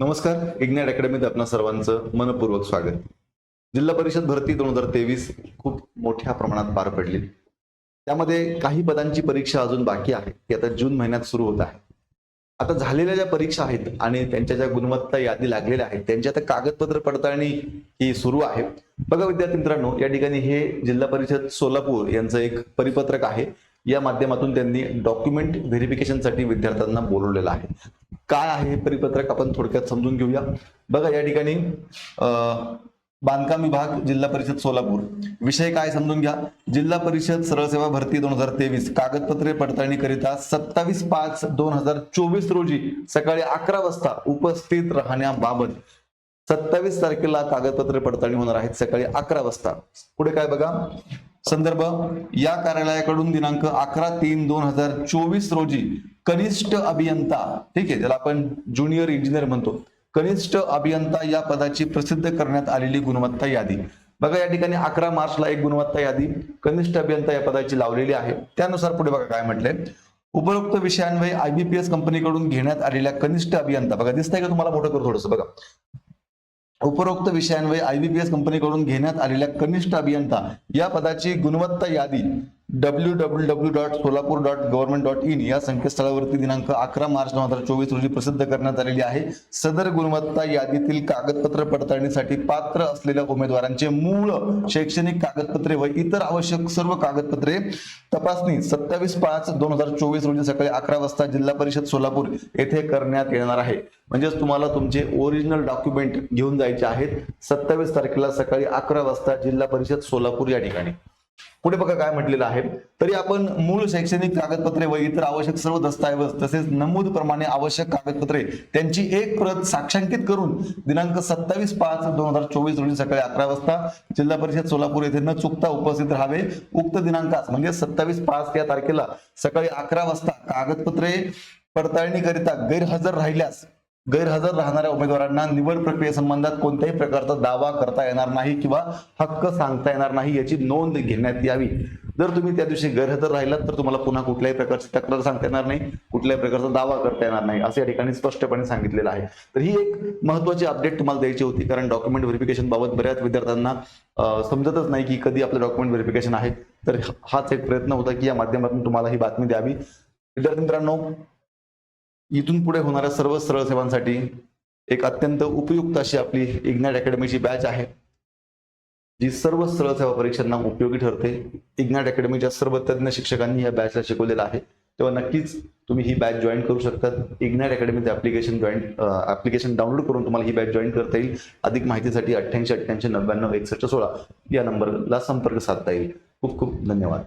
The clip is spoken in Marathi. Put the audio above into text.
नमस्कार इग्नॅट अकॅडमीत आपल्या सर्वांचं मनपूर्वक स्वागत. जिल्हा परिषद भरती दोन हजार तेवीस खूप मोठ्या प्रमाणात पार पडली. त्यामध्ये काही पदांची परीक्षा अजून बाकी आहे ती आता जून महिन्यात सुरू होत आहे आता झालेल्या ज्या परीक्षा आहेत आणि त्यांच्या ज्या गुणवत्ता यादी लागलेल्या आहेत त्यांच्या आता कागदपत्र पडताळणी ही सुरू आहे. बघा विद्यार्थी मित्रांनो या ठिकाणी हे जिल्हा परिषद सोलापूर यांचं एक परिपत्रक आहे. या माध्यमातून त्यांनी डॉक्युमेंट व्हेरिफिकेशनसाठी विद्यार्थ्यांना बोलवलेलं आहे. काय आहे हे परिपत्रक आपण थोडक्यात समजून घेऊया. बघा या ठिकाणी बांधकाम विभाग जिल्हा परिषद सोलापूर. विषय काय समजून घ्या. जिल्हा परिषद सरळ सेवा भरती दोन हजार तेवीस. कागदपत्रे पडताळणी करिता सत्तावीस पाच दोन हजार चोवीस रोजी सकाळी अकरा वाजता उपस्थित राहण्याबाबत सत्तावीस तारखेला कागदपत्रे पडताळणी होणार आहेत सकाळी अकरा वाजता. पुढे काय बघा. संदर्भ या कार्यालयाकडून दिनांक अकरा तीन दोन हजार चोवीस रोजी कनिष्ठ अभियंता ठीक आहे त्याला आपण ज्युनियर इंजिनियर म्हणतो कनिष्ठ अभियंता या पदाची प्रसिद्ध करण्यात आलेली गुणवत्ता यादी. बघा या ठिकाणी अकरा मार्चला एक गुणवत्ता यादी कनिष्ठ अभियंता या पदाची लावलेली आहे. त्यानुसार पुढे बघा काय म्हटलंय. उपरोक्त विषयांवर आयबीपीएस कंपनीकडून घेण्यात आलेल्या कनिष्ठ अभियंता बघा दिसतंय का तुम्हाला मोठं करू थोडस? बघा. उपरोक्त विषयांवय आयबीपीएस कंपनीकडून घेण्यात आलेल्या कनिष्ठ अभियंता या पदाची गुणवत्ता यादी W W W dot Solapur dot government dot in या संकेतस्थळावरती दिनांक अकरा मार्च दोन हजार चोवीस रोजी प्रसिद्ध करण्यात आलेली आहे. सदर गुणवत्ता यादीतील कागदपत्र पडताळणीसाठी पात्र असलेल्या उमेदवारांचे मूळ शैक्षणिक कागदपत्रे व इतर आवश्यक सर्व कागदपत्रे तपासणी सत्तावीस पाच दोन हजार चोवीस रोजी सकाळी अकरा वाजता जिल्हा परिषद सोलापूर येथे करण्यात येणार आहे. म्हणजेच तुम्हाला तुमचे ओरिजिनल डॉक्युमेंट घेऊन जायचे आहेत. सत्तावीस तारखेला सकाळी अकरा वाजता जिल्हा परिषद सोलापूर या ठिकाणी. पुढे बघा काय म्हटलेलं आहे. तरी आपण मूळ शैक्षणिक कागदपत्रे व इतर आवश्यक सर्व दस्तऐवज तसेच नमूद प्रमाणे आवश्यक कागदपत्रे त्यांची एक प्रत साक्षांकित करून दिनांक सत्तावीस पाच दोन हजार चोवीस रोजी सकाळी अकरा वाजता जिल्हा परिषद सोलापूर येथे न चुकता उपस्थित राहावे. उक्त दिनांकास म्हणजे सत्तावीस पाच या तारखेला सकाळी अकरा वाजता कागदपत्रे पडताळणीकरिता गैरहजर राहिल्यास गैरहजर राहणाऱ्या उमेदवारांना निवड प्रक्रियेसंबंधात कोणत्याही प्रकारचा दावा करता येणार नाही किंवा हक्क सांगता येणार नाही याची नोंद घेण्यात यावी. जर तुम्ही त्या दिवशी गैरहजर राहिलात तर तुम्हाला पुन्हा कुठल्याही प्रकारची तक्रार सांगता येणार नाही कुठल्याही प्रकारचा दावा करता येणार नाही असं या ठिकाणी स्पष्टपणे सांगितलेलं आहे. तर ही एक महत्वाची अपडेट तुम्हाला द्यायची होती कारण डॉक्युमेंट व्हेरिफिकेशन बाबत बऱ्याच विद्यार्थ्यांना समजतच नाही की कधी आपलं डॉक्युमेंट व्हेरिफिकेशन आहे. तर हाच एक प्रयत्न होता की या माध्यमातून तुम्हाला ही बातमी द्यावी. विद्यार्थी मित्रांनो इथून पुढे होणाऱ्या सर्व सरळ सेवांसाठी एक अत्यंत उपयुक्त अशी आपली इग्नॅट अकॅडमीची बॅच आहे. जी सर्व सरळ सेवा परीक्षांना उपयोगी ठरते. इग्नॅट अकॅडमीच्या सर्व तज्ज्ञ शिक्षकांनी या बॅचला शिकवलेलं आहे. तेव्हा नक्कीच तुम्ही ही बॅच जॉईन करू शकतात. इग्नॅट अकॅडमीचं ऍप्लिकेशन जॉईन ऍप्लिकेशन डाउनलोड करून तुम्हाला ही बॅच जॉईन करता येईल. अधिक माहितीसाठी अठ्ठ्याऐंशी अठ्ठ्याऐंशी नव्याण्णव एकसष्ट सोळा या नंबरला संपर्क साधता येईल. खूप खूप धन्यवाद.